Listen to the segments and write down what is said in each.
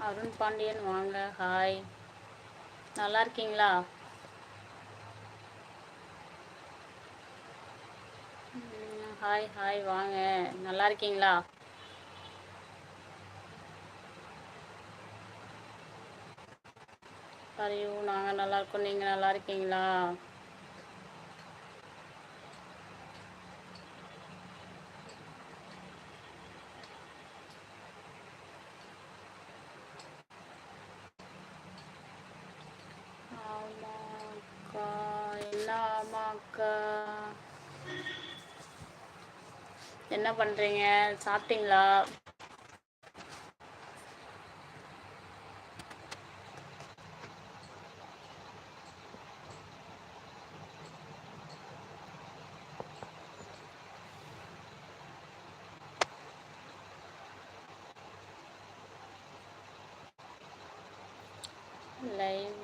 அருண் பாண்டியன் வாங்க. ஹாய் நல்லா இருக்கீங்களா? ஹாய் ஹாய் வாங்க. நல்லா இருக்கீங்களா? ஐயோ நாங்கள் நல்லா இருக்கோம் நீங்கள் நல்லா இருக்கீங்களா ஆமாக்கா என்ன அக்கா. என்ன பண்ணுறீங்க சாப்பிட்டீங்களா? லைவ்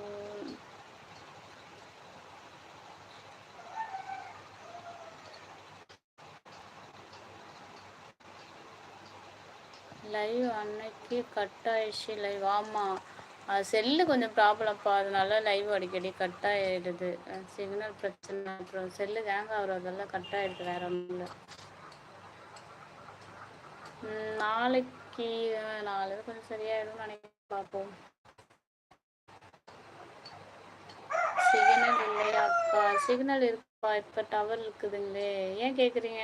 லைவ் அன்னைக்கு கட் ஆயிடுச்சு லைவ் ஆமாம் செல்லு கொஞ்சம் ப்ராப்ளம்ப்பா அதனால லைவ் அடிக்கடி கட் ஆகிடுது சிக்னல் பிரச்சனை. அப்புறம் செல்லு ஹேங் ஆகுறதெல்லாம் கட் ஆகிடுது வேற ஒன்றும் நாளைக்கு நாலு நாளைக்கு கொஞ்சம் சரியாயிடும் நினைக்கிறேன். பார்ப்போம். சிக்னல் இல்லையா அக்கா? சிக்னல் இருக்குப்பா இப்போ டவர் இருக்குதுங்களே. ஏன் கேட்குறீங்க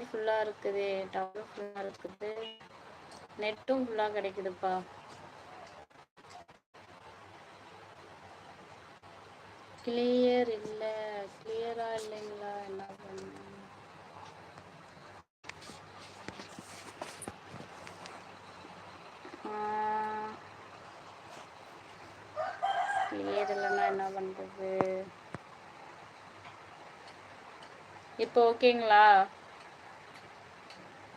டவர் ஃபுல்லாக இருக்குது டவர் ஃபுல்லாக இருக்குது. நெட்டும் ஃபுல்லாக கிடைக்குதுப்பா. கிளியர் இல்லை கிளியராக இல்லைங்களா? என்ன பண்ண? கிளியர் இல்லைன்னா என்ன பண்ணுறது இப்போ ஓகேங்களா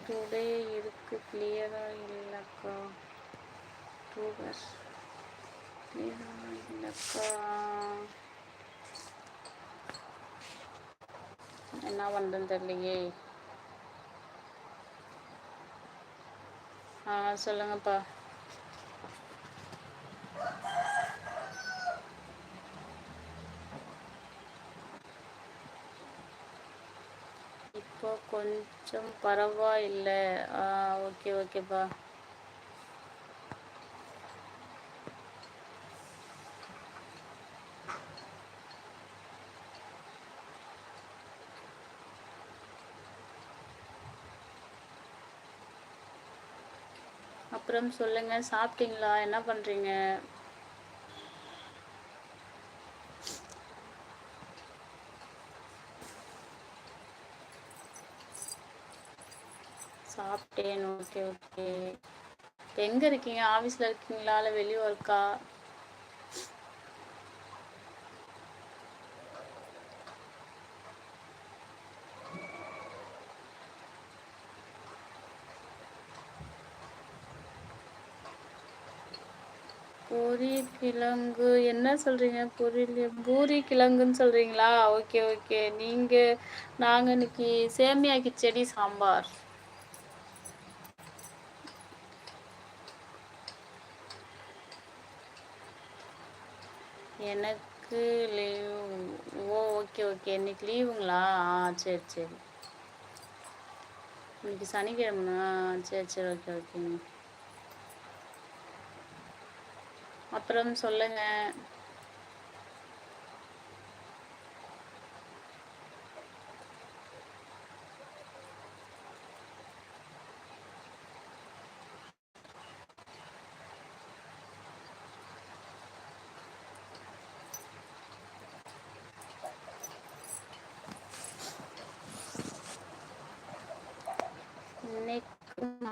டுடே இருக்கு. கிளியராக இல்லைக்கா. டூ பஸ் கிளியராக இல்லைக்கா. என்ன பண்ணுறதுன்னு தெரியலையே. ஆ சொல்லுங்கப்பா. இப்போ கொஞ்சம் பரவாயில்லை. ஆ ஓகே ஓகேப்பா. அப்புறம் சொல்லுங்க சாப்பிட்டீங்களா? என்ன பண்றீங்க? சாப்பிட்டேன் ஓகே ஓகே எங்க இருக்கீங்க? ஆபீஸ்ல இருக்கீங்களா? இல்ல வெளியே இருக்கா பூரி கிழங்கு. என்ன சொல்றீங்க? புரியல பூரி கிழங்குன்னு சொல்றீங்களா? ஓகே ஓகே நீங்க நாங்க இன்னைக்கு சேமியா கிச்சடி சாம்பார். எனக்கு லீவ் ஓ ஓகே ஓகே இன்னைக்கு லீவுங்களா ஆ சரி சரி. இன்னைக்கு சனிக்கிழமை சரி சரி ஓகே ஓகேங்க அப்புறம் சொல்லுங்கள்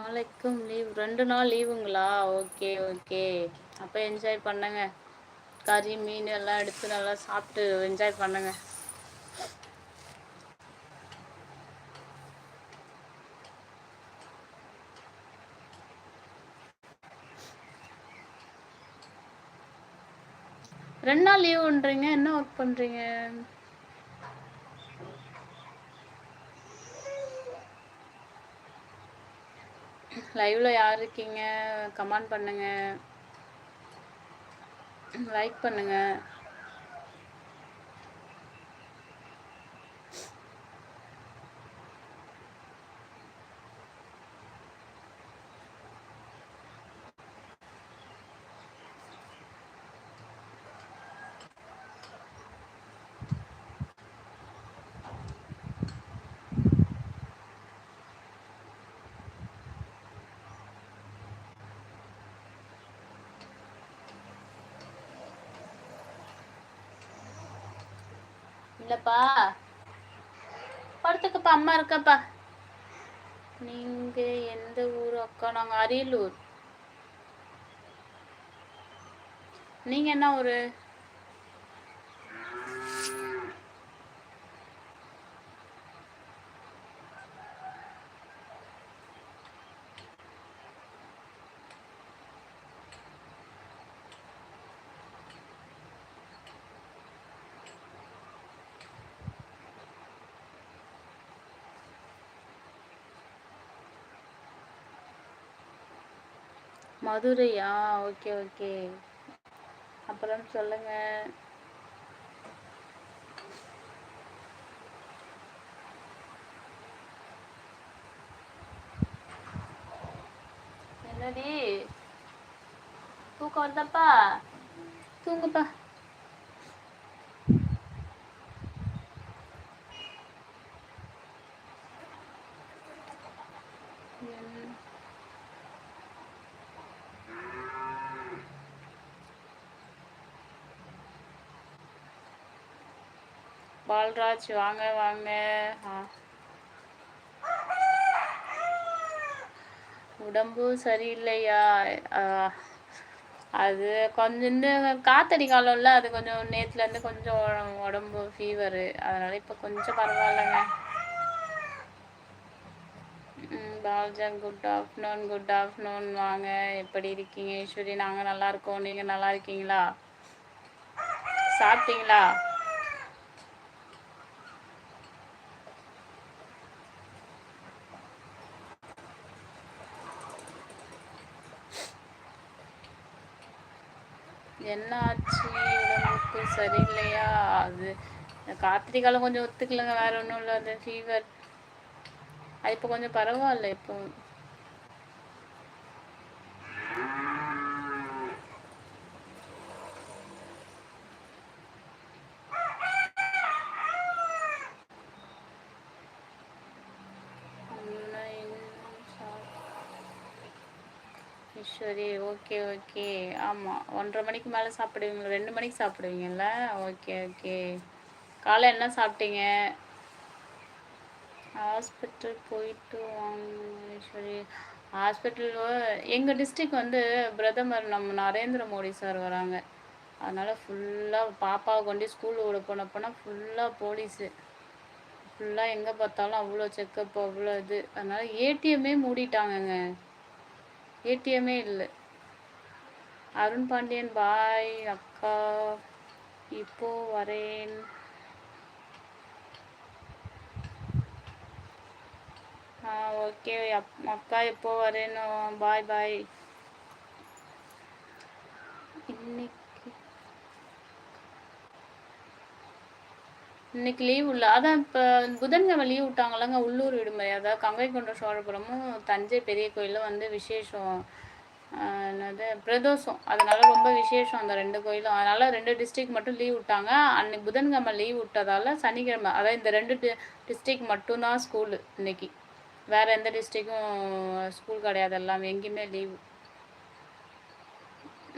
நாளைக்கும் லீவ் ரெண்டு நாள் லீவுங்களா ஓகே ஓகே. அப்போ என்ஜாய் பண்ணுங்க. கறி மீன் எல்லாம் எடுத்து நல்லா சாப்பிட்டு என்ஜாய் பண்ணுங்க. ரெண்டு நாள் லீவுன்றீங்க என்ன ஒர்க் பண்ணுறீங்க லைவ்ல யார் இருக்கீங்க? கமெண்ட் பண்ணுங்க. லைக் பண்ணுங்க. இல்லப்பா. படுத்துக்கப்பா அம்மா இருக்கப்பா. நீங்க எந்த ஊர் அக்கா? நாங்க அரியலூர். நீங்க என்ன ஊரு? மதுரையா? Okay okay. அப்புறம் சொல்லுங்க. என்னடி? தூக்கம் வருதாப்பா? தூங்குப்பா. பால்ராஜ் வாங்க வாங்க. உடம்பு சரியில்லையா? அது கொஞ்சம் இந்த காத்தடி காலம்ல அது கொஞ்சம் நேத்துல இருந்து கொஞ்சம் உட- உடம்பு ஃபீவரு அதனால இப்ப கொஞ்சம் பரவாயில்லைங்க. பால்ஜா குட் ஆஃப்டர்நூன் குட் ஆஃப்டர்நூன் வாங்க எப்படி இருக்கீங்க? ஈஸ்வரி நாங்க நல்லா இருக்கோம். நீங்க நல்லா இருக்கீங்களா? சாப்பிட்டீங்களா? என்ன ஆச்சு உடம்புக்கு சரியில்லையா? அது காத்திரி கொஞ்சம் ஒத்துக்கலங்க. வேற ஒன்றும் இல்லை. அது ஃபீவர் அது இப்போ கொஞ்சம் பரவாயில்ல. இப்போ இன்னும் சரி ஓகே ஓகே. ஆமாம் ஒன்றரை மணிக்கு மேலே சாப்பிடுவீங்களா? ரெண்டு மணிக்கு சாப்பிடுவீங்கல்ல? Okay okay. காலை என்ன சாப்பிட்டீங்க? ஹாஸ்பிட்டல் போயிட்டு வாங்க ஈஸ்வரி ஹாஸ்பிட்டல் எங்கள் டிஸ்ட்ரிக் வந்து பிரதமர் நம்ம நரேந்திர மோடி சார் வராங்க. அதனால் ஃபுல்லாக பாப்பாவை கொண்டு ஸ்கூல் விட போனப்போனா ஃபுல்லாக போலீஸு ஃபுல்லாக எங்கே பார்த்தாலும் அவ்வளோ செக்கப் அவ்வளோ இது. அதனால் ஏடிஎம்மே மூடிட்டாங்கங்க. ஏடிஎம்மே இல்லை. அருண் பாண்டியன் பாய் அக்கா இப்போ வரேன். ஆ ஓகே. அக்கா எப்போ வரேன்னு பாய் பாய். இன்னைக்கு இன்னைக்கு லீவ் இல்லை அதான் இப்போ புதன்கிழமை லீவ் விட்டாங்கல்லங்க உள்ளூர் விடுமுறை. அதாவது கங்கை கொண்ட சோழபுரமும் தஞ்சை பெரிய கோயிலும் வந்து விசேஷம். என்னது? பிரதோஷம். அதனால ரொம்ப விசேஷம் அந்த ரெண்டு கோயிலும். அதனால ரெண்டு டிஸ்ட்ரிக்ட் மட்டும் லீவ் விட்டாங்க. அன்னைக்கு புதன்கிழமை லீவ் விட்டதால சனிக்கிழமை அதாவது இந்த ரெண்டு டிஸ்ட்ரிக்ட் மட்டும்தான் ஸ்கூலு இன்னைக்கு. வேற எந்த டிஸ்ட்ரிக்கும் ஸ்கூல் கிடையாது. எல்லாம் எங்கேயுமே லீவு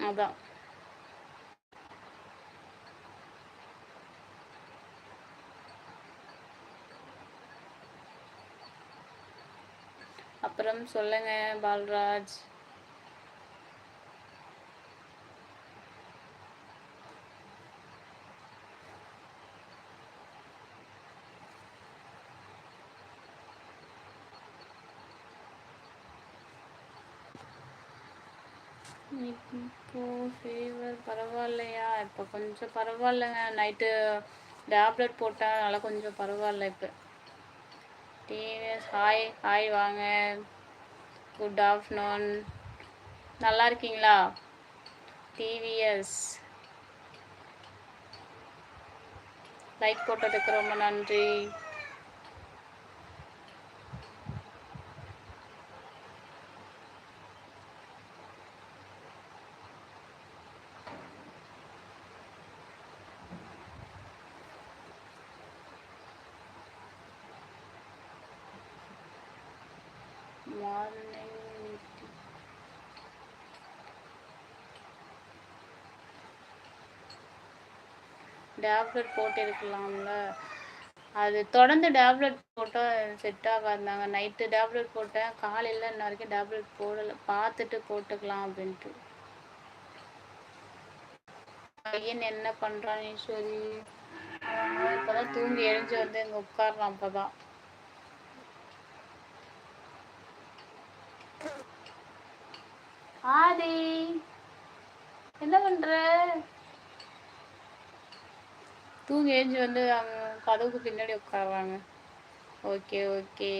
அதான். அப்புறம் சொல்லுங்க பால்ராஜ். இப்போ ஃபீவர் பரவாயில்லையா? இப்போ கொஞ்சம் பரவாயில்லைங்க. நைட்டு டேப்லெட் போட்டேன் அதனால் கொஞ்சம் பரவாயில்ல இப்போ. டிவிஎஸ் ஹாய் ஹாய் வாங்க. குட் ஆஃப்டர்நூன் நல்லா இருக்கீங்களா? டிவிஎஸ் லைக் போட்டதுக்கு ரொம்ப நன்றி. டேப்லெட் போட்டு இருக்கலாம்ல அது தொடர்ந்து டேப்லெட் போட்டால் செட் ஆகாதுந்தாங்க நைட்டு டேப்லெட் போட்டேன். காலையில் இன்ன வரைக்கும் டேப்லெட் போடலை. பார்த்துட்டு போட்டுக்கலாம் அப்படின்ட்டு. பையன் என்ன பண்ணுறான் ஈஸ்வரி அவன் இப்போதான் தூங்கி எழுஞ்சி வந்து இங்கே உட்கார்றான் அப்போதான் ஆதி என்ன பண்ற? தூங்கி ஏஞ்சி வந்து அவங்க கதவுக்கு பின்னாடி உட்காருவாங்க ஓகே ஓகே.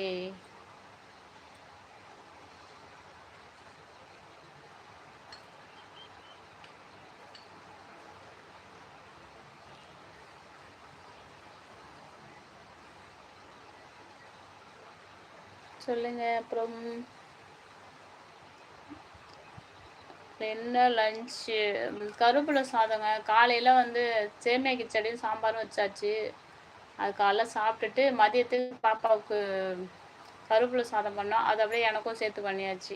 சொல்லுங்க அப்புறம் என்ன லஞ்சு கருவேப்பிலை சாதங்க. காலையில் வந்து சேமியா கிச்சடியும் சாம்பாரும் வச்சாச்சு. அது காலைல சாப்பிட்டுட்டு மதியத்துக்கு பாப்பாவுக்கு கருவேப்பிலை சாதம் பண்ணோம். அது அப்படியே எனக்கும் சேர்த்து பண்ணியாச்சு.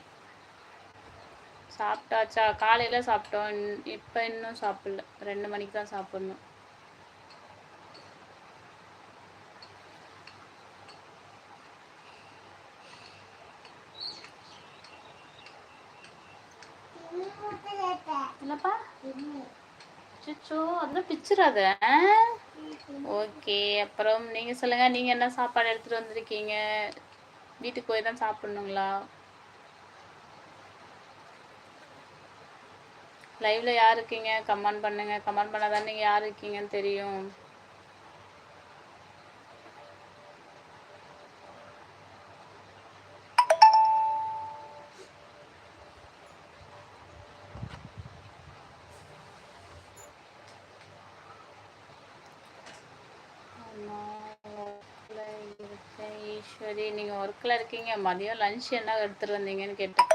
சாப்பிட்டாச்சா? காலையில் சாப்பிட்டோம். இப்போ இன்னும் சாப்பிடல. ரெண்டு மணிக்கு தான் சாப்பிட்ணும் என்னப்பா அச்சோ அதெல்லாம் பிச்சிடாத ஓகே அப்புறம் நீங்க சொல்லுங்க நீங்க என்ன சாப்பாடு எடுத்துட்டு வந்திருக்கீங்க? வீட்டுக்கு போய் தான் சாப்பிடணுங்களா? லைவ்ல யார் இருக்கீங்க? கமெண்ட் பண்ணுங்க. கமெண்ட் பண்ணாதான் நீங்க யார் இருக்கீங்கன்னு தெரியும். ஈஸ்வரி நீங்க ஒர்க்ல இருக்கீங்க. மதியம் லஞ்ச் என்ன எடுத்துட்டு வந்தீங்கன்னு கேட்டேன்.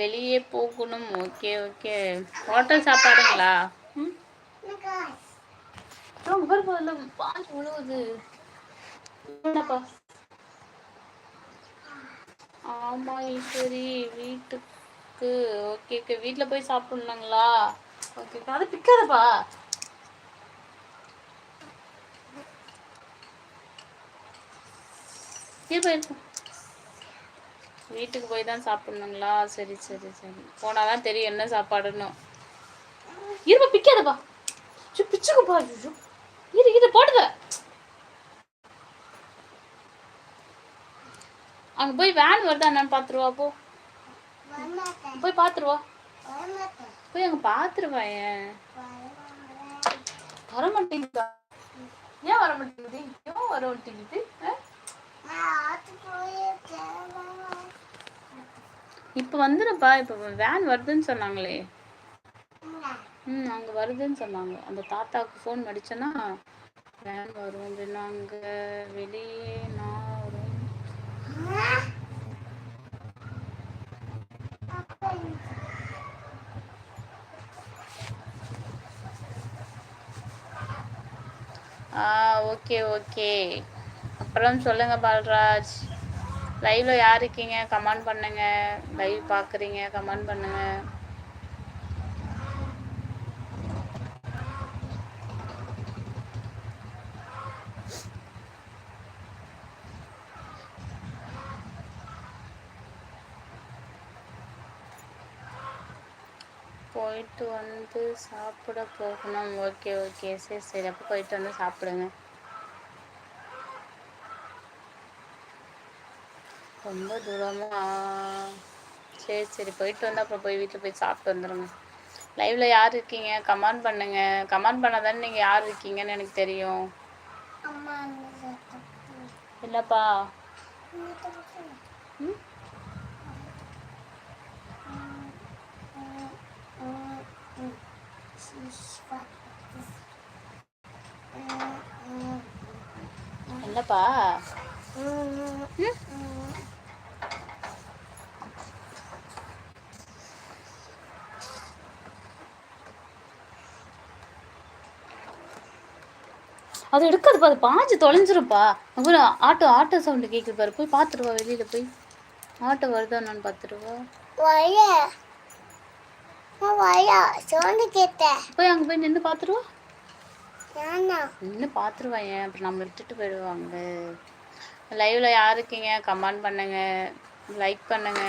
வெளியே போகணும். ஓகே ஓகே ஹோட்டல் சாப்பாடுங்களா? பால் விழுவுது ஆமா ஈஸ்வரி. வீட்டுக்கு ஓகே ஓகே வீட்டில் போய் சாப்பிடணுங்களா ஓகே அதை பிக்காதப்பா. வீட்டுக்கு போய் தான் சாப்பிடணுங்களா? சரி சரி சரி. போனால் தான் தெரியும் என்ன சாப்பாடுன்னு. இருப்பா பிக்காதப்பா. பிச்சுக்குப்பா இரு இரு போடுத அங்க போய் வேன் வருதா என்னன்னு பாத்துருவா போ. போய் பாத்துருவா. போய் அங்க பாத்துருவா ஏன்? வர மாட்டேங்குதா? ஏன் வர மாட்டேங்குது? ஏன் வர மாட்டேங்குது? இப்போ வந்துடுப்பா இப்போ வேன் வருதுன்னு சொன்னாங்களே. ம் அங்கே வருதுன்னு சொன்னாங்க. அந்த தாத்தாவுக்கு ஃபோன் அடிச்சேன்னா வேன் வரும். அப்படின்னாங்க வெளியே நான் வரும். ஆ ஓகே ஓகே. அப்புறம் சொல்லுங்கள் பால்ராஜ். லைவில் யார் இருக்கீங்க? கமெண்ட் பண்ணுங்க. லைவ் பார்க்குறீங்க கமெண்ட் பண்ணுங்க. போயிட்டு வந்து சாப்பிட போகணும். ஓகே ஓகே சரி சரி. அப்போ போயிட்டு வந்து சாப்பிடுங்க. ரொம்ப தூரமா? சரி சரி. போயிட்டு வந்தால் அப்புறம் போய் வீட்டில் போய் சாப்பிட்டு வந்துடுங்க லைவில் யார் இருக்கீங்க? கமெண்ட் பண்ணுங்க. கமெண்ட் பண்ணால் தானே நீங்கள் யார் இருக்கீங்கன்னு எனக்கு தெரியும். என்னப்பா ம்? என்னப்பா? அது எடுக்காதுப்பா அது பாஞ்சு தொலைஞ்சிருப்பா அப்புறம் ஆட்டோ ஆட்டோ சவுண்டு கேட்குது பாரு. போய் பார்த்துருவா வெளியில் போய். ஆட்டோ வருதா என்னன்னு பார்த்துருவா வய வய சோண்டு கேட்ட. போய் அங்கே போய் நின்று பார்த்துருவா நானா நின்று பார்த்துருவா ஏன்? அப்புறம் நம்ம விட்டுட்டு போயிடுவாங்க. லைவ்ல யார் இருக்கீங்க? கமெண்ட் பண்ணுங்க. லைக் பண்ணுங்க.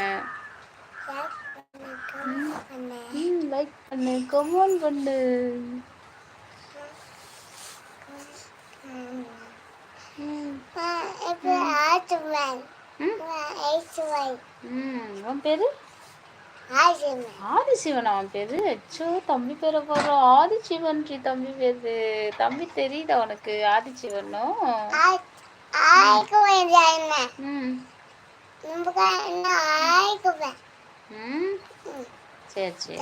லைக் பண்ணு. கமெண்ட் பண்ணு ம் இப்போ ஆச்சுவன் ம் ஐசுவன் ம் உன் பேரு? ஆதிசிவன். அவன் பேரு? அச்சோ தம்பி பேரை போடுற ஆதிசிவன்ரி தம்பி பேரு. தம்பி தெரியுதா உனக்கு? ஆதிசிவனும் சரி சரி.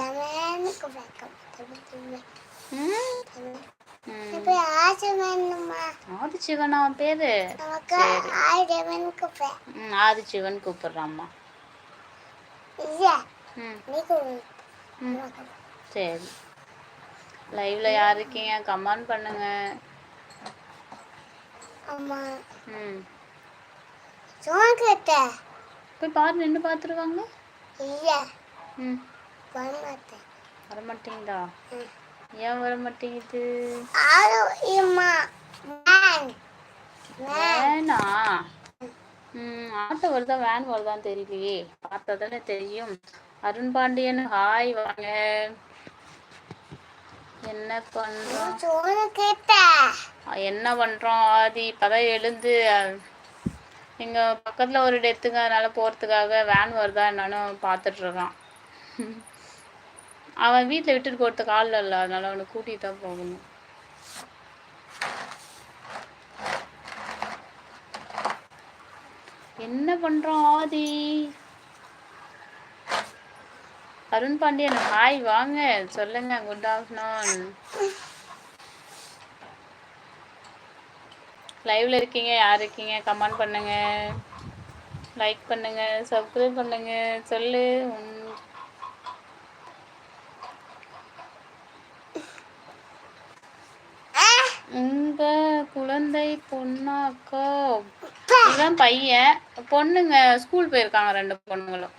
ஆதிசிவன் அவன் பேரு? ஆதிசிவன் கூப்பிடுறாம்மா. சரி. லைவ்ல யார் இருக்கீங்க? கமெண்ட் பண்ணுங்க. அம்மா ம். சோங்கிட்ட போய் பாரு நின்று பார்த்துருவாங்க இல்ல ம். வரமாட்டேன். வரமாட்டீங்களா? ம். ஏன் வர மாட்டேங்குது? ம் ஆட்டோ வருதா வேன் வருதான்னு தெரியலையே. பார்த்தா தானே தெரியும். அருண் பாண்டியன் ஹாய் வாங்க. என்ன பண்றோம் சோனு கேட்ட. என்ன பண்றோம் ஆதி இப்பதான் எழுந்து எங்க பக்கத்துல ஒரு டெத்துங்க அதனால போறதுக்காக வேன் வருதா என்னன்னு பார்த்துட்டு இருக்கான். அவன் வீட்டில் விட்டுட்டு போகிறதுக்கு ஆள் இல்லை. அதனால் அவனை கூட்டிகிட்டு தான் போகணும். என்ன பண்ணுறோம் ஆதி? அருண் பாண்டியன் ஹாய் வாங்க. சொல்லுங்க குட் ஆஃப்டர்நூன் லைவ்ல இருக்கீங்க யார் இருக்கீங்க? கமெண்ட் பண்ணுங்க. லைக் பண்ணுங்க சப்ஸ்கிரைப் பண்ணுங்க. சொல்லு உன் பையன் பொண்ணுங்க ஸ்கூல் போயிருக்காங்க ரெண்டு பொண்ணுங்களும்.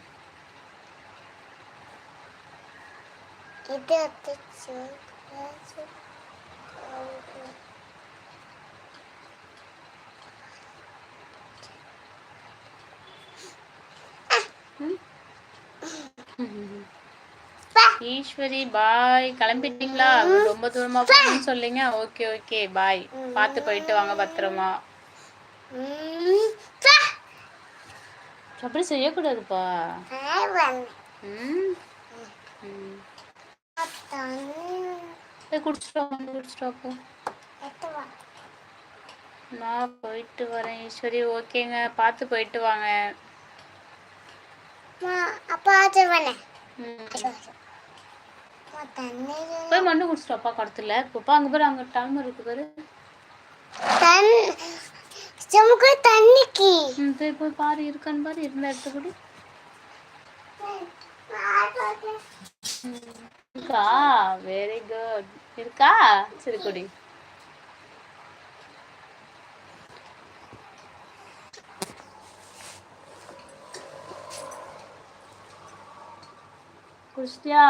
ஈஸ்வரி பாய். கிளம்பிட்டீங்களா? ரொம்ப தூரமா போகணும்னு சொல்லிங்க ஓகே ஓகே. பாய். பார்த்து போயிட்டு வாங்க பத்திரமா. அப்படி செய்யக்கூடாதுப்பா. ம். ம் போய் குடிச்சிட்டு வாங்க குடிச்சிட்டு வா போ. நான் போயிட்டு வரேன் ஈஸ்வரி. ஓகேங்க. பார்த்து போயிட்டு வாங்க. அப்பா போய் மண்ணு குடிச்சிட்டு அப்பா கடத்துல. பாப்பா அங்க பாரு அங்க டைம் இருக்கு பாரு. தன் தண்ணிக்கு. ம் போய் போய் பாரு இருக்கான்னு பாரு இருந்த இடத்த கூட இருக்கா? வெரி குட் இருக்கா? சரி குடி. குடிச்சிட்டியா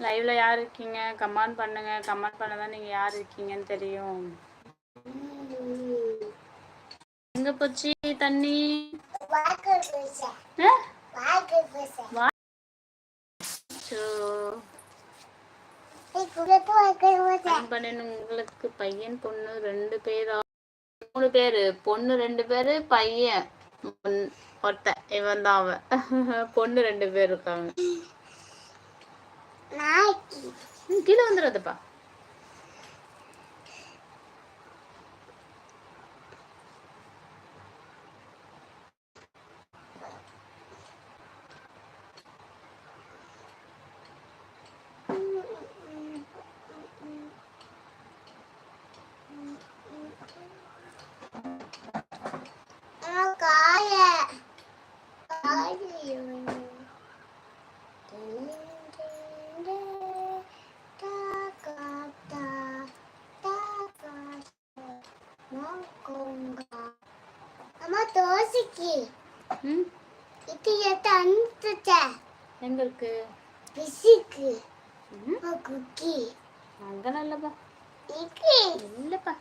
லைவ்ல யார் இருக்கீங்க? கமெண்ட் பண்ணுங்க. கமெண்ட் பண்ணதான் நீங்க யார் இருக்கீங்கன்னு தெரியும். எங்க போச்சு தண்ணி? உங்களுக்கு பையன் பொண்ணு ரெண்டு பேரா? மூணு பேரு. பொண்ணு ரெண்டு பேரு பையன். ஒருத்தன். இவன் தான் அவன். பொண்ணு ரெண்டு பேர் இருக்காங்க. கீழே வந்துடுறதுப்பா தோசைக்கு ம்? இது எடுத்து அனுப்பிச்சேன் எங்க இருக்கு பிசிக்கு குக்கி. அங்கெல்லாம் இல்லப்பா. இக்கி இல்லப்பா.